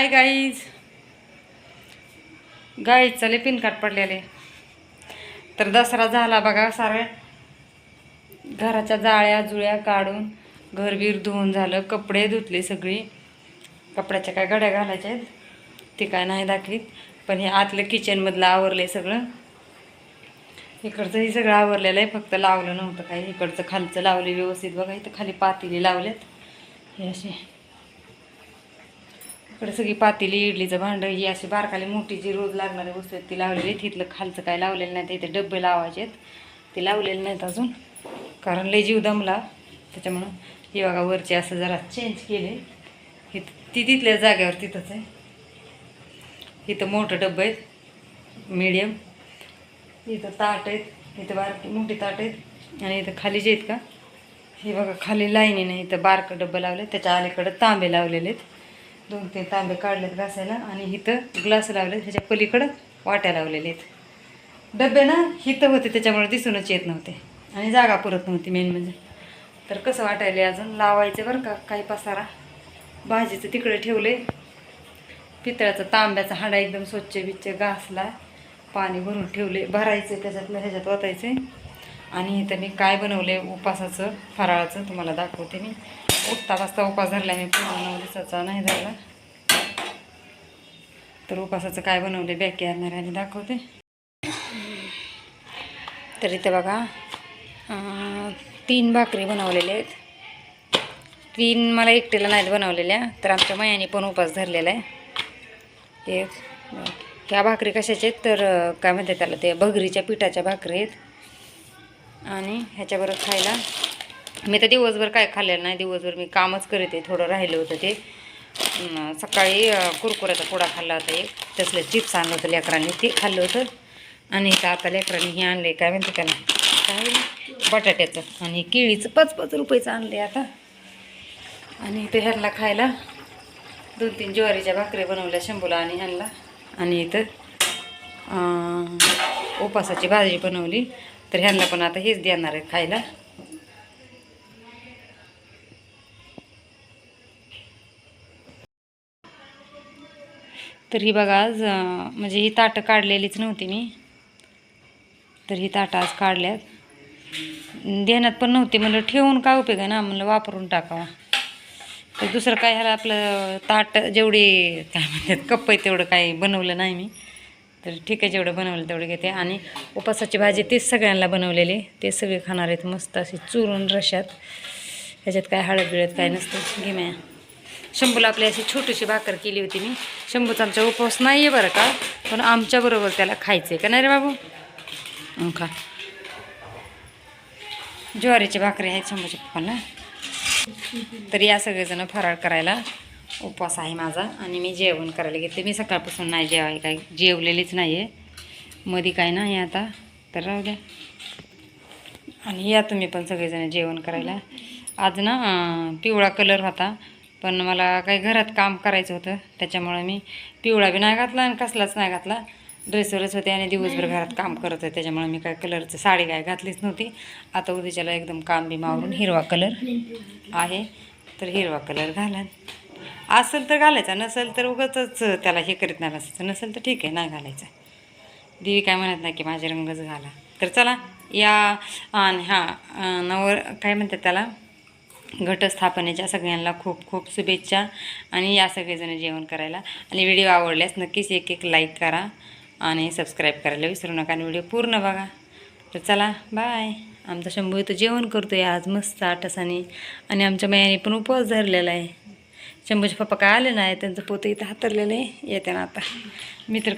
हाय guys guys चले pin card पडलेले. तर दसरा झाला बघा सारे. घराच्या जाळ्या जुळ्या काढून घरबीर धुवून झालं कपडे धुतले सगळी. कपड्याच्या काय गड्या घालायच्या आहेत? ते काय नाही दाखवीत. पण हे आतलं किचनमधलं आवरलं आहे सगळं. इकडचं हे सगळं आवरलेलं आहे फक्त लावलं नव्हतं काही. इकडचं खालचं लावले व्यवस्थित बघा. इथं खाली पातेली लावल्यात हे असे. इकडे सगळी पातेली इडलीचं भांडं ही अशी बारकाली मोठी जी रोज लागणारी वस्तू आहेत ती लावलेली आहेत. तिथलं खालचं काय लावलेलं नाही इथे डब्बे लावायचे आहेत. ते लावलेले नाहीत अजून कारण लय जीव दमला. त्याच्यामुळं हे बघा वरचे असं जरा चेंज केले. हे ती तिथल्या जागेवर तिथंच आहे. इथं मोठं डब्बं आहेत मीडियम इथं ताट आहेत इथं बारकी मोठी ताट आहेत. आणि इथं खाली जे आहेत का हे बघा खाली लाईनीने इथं बारकं डब्बं लावले त्याच्या अलीकडं तांबे लावलेले आहेत. दोन तीन तांबे काढलेत घासायला आणि इथं ग्लास लावले ह्याच्या पलीकडं वाट्या लावलेले आहेत. डबे ना हिथं होते त्याच्यामुळे दिसूनच येत नव्हते आणि जागा पुरत नव्हती मेन म्हणजे. तर कसं वाटायला अजून? लावायचं बरं का काही पसारा. भाजीचं तिकडे ठेवले पितळाचा तांब्याचा हाडा एकदम स्वच्छ बिच्छ घासला. पाणी भरून ठेवले भरायचे त्याच्यातलं ह्याच्यात ओतायचे आणि इथं मी काय बनवले उपासाचं फराळाचं तुम्हाला दाखवते मी. उठता वाजता उपास धरला मी पूर्ण नऊ दिवसाचा नाही धरला तर उपासाचं काय बनवले बॅकी आणणाऱ्याने दाखवते. तर इथं बघा तीन भाकरी बनवलेल्या आहेत. तीन मला एकटीला नाहीत बनवलेल्या तर आमच्या मयाने पण उपास धरलेला आहे. एक ह्या भाकरी कशाच्या आहेत? तर काय म्हणते त्याला ते भगरीच्या पिठाच्या भाकरी आहेत. आणि ह्याच्याबरोबर खायला मी तर दिवसभर काय खाल्लेलं नाही दिवसभर मी कामच करीत आहे थोडं राहिलं होतं ते. सकाळी कुरकुऱ्याचा पोडा खाल्ला होता एक तसलं चिप्स आणलं होतं लेकरांनी ते खाल्लं होतं. आणि इथं आता लेकरांनी हे आणले काय म्हणते त्याला? काय बटाट्याचं आणि केळीचं पाच पाच रुपयाचं आणले आता. आणि इथं ह्यांना खायला दोन तीन ज्वारीच्या भाकऱ्या बनवल्या शंभूला आणि ह्यांना. आणि इथं उपासाची भाजी बनवली. तर ह्यांना पण आता हेच देणार आहे खायला. तर ही बघा आज म्हणजे ही ताटं काढलेलीच नव्हती मी. तर ही ताटं आज काढल्यात. ध्यानात पण नव्हती. म्हणलं ठेवून काय उपयोग आहे ना? म्हणलं वापरून टाकावा. तर दुसरं काय ह्याला आपलं ताट जेवढी काय म्हणतात कप्प आहे तेवढं काही बनवलं नाही मी. तर ठीक आहे जेवढं बनवलं तेवढं घेते. आणि उपासाची भाजी तेच सगळ्यांना बनवलेली. ते सगळे खाणार आहेत मस्त अशी चुरून रश्यात. ह्याच्यात काय हळद बिळद काय नसतं. घे म्या. शंभूला आपली अशी छोटीशी भाकर केली होती मी. शंभूचा आमचा उपवास नाही आहे बरं का पण आमच्याबरोबर त्याला खायचं आहे का नाही रे बाबू? खा. ज्वारीची भाकरी आहेत शंभूच्या पप्पाला तर या सगळेजणं फराळ करायला उपवास आहे माझा आणि मी जेवण करायला घेतले. मी सकाळपासून नाही जेवाय काय जेवलेलीच नाही आहे मध्ये काय नाही आता तर राहू द्या. आणि या तुम्ही पण सगळेजण जेवण करायला. आज ना पिवळा कलर होता. पण मला काही घरात काम करायचं होतं त्याच्यामुळं मी पिवळा बी नाही घातला आणि कसलाच नाही घातला. ड्रेसवरच होते आणि दिवसभर घरात काम करत होते त्याच्यामुळे मी काय कलरचं साडी काय घातलीच नव्हती. आता उद्याच्याला एकदम काम बी मावरून हिरवा कलर आहे तर हिरवा कलर घाला असेल तर घालायचा नसेल तर उगाच त्याला हे करीत नाही बसायचं नसेल तर ठीक आहे नाही घालायचं. देवी काय म्हणत नाही की माझे रंगच घाला. तर चला या आणि हां नवर काय म्हणतात त्याला? घटस्थापनेच्या सगळ्यांना खूप खूप शुभेच्छा आणि या सगळेजण जेवण करायला. आणि व्हिडिओ आवडल्यास नक्कीच एक एक लाईक करा आणि सबस्क्राईब करायला विसरू नका आणि व्हिडिओ पूर्ण बघा. तर चला बाय आमचा शंभू इथं जेवण करतो आहे आज मस्त आठसाने आणि आमच्या मयाने पण उपवास धरलेला आहे. शंभूचे पप्पा काय आले नाही त्यांचं पोतं इथं हातरलेलं आहे. येते ना आता. मी तर